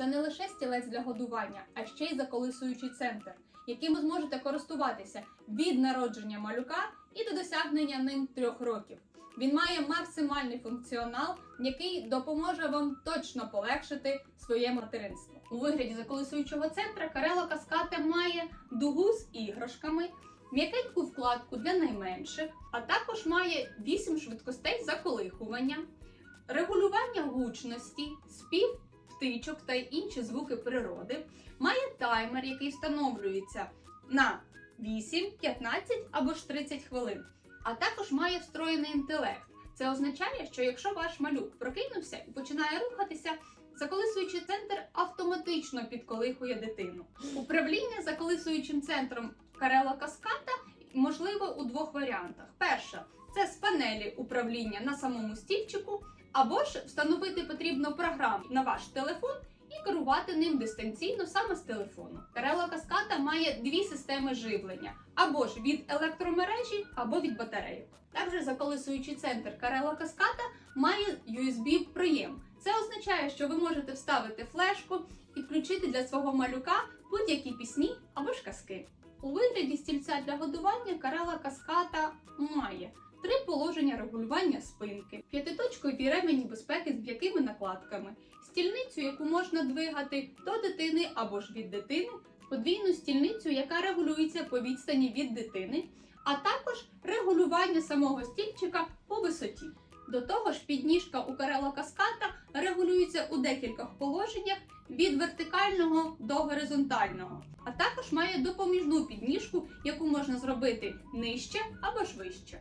Це не лише стілець для годування, а ще й заколисуючий центр, яким ви зможете користуватися від народження малюка і до досягнення ним трьох років. Він має максимальний функціонал, який допоможе вам точно полегшити своє материнство. У вигляді заколисуючого центра Карело Каската має дугу з іграшками, м'якеньку вкладку для найменших, а також має 8 швидкостей заколихування, регулювання гучності, спів птичок та інші звуки природи, має таймер, який встановлюється на 8, 15 або ж 30 хвилин, а також має встроєний інтелект. Це означає, що якщо ваш малюк прокинувся і починає рухатися, заколисуючий центр автоматично підколихує дитину. Управління заколисуючим центром Карела Каската можливо у двох варіантах. Перша це з панелі управління на самому стільчику, або ж встановити потрібно програму на ваш телефон і керувати ним дистанційно саме з телефону. Карела Каската має дві системи живлення: або ж від електромережі, або від батарейок. Також заколисуючий центр Карела Каската має USB-проєм. Це означає, що ви можете вставити флешку і включити для свого малюка будь-які пісні або ж казки. У вигляді стільця для годування Карела Каската має три положення регулювання спинки, п'ятиточкові ремені безпеки з м'якими накладками, стільницю, яку можна двигати до дитини або ж від дитини, подвійну стільницю, яка регулюється по відстані від дитини, а також регулювання самого стільчика по висоті. До того ж, підніжка у Карела Каската регулюється у декількох положеннях від вертикального до горизонтального, а також має допоміжну підніжку, яку можна зробити нижче або ж вище.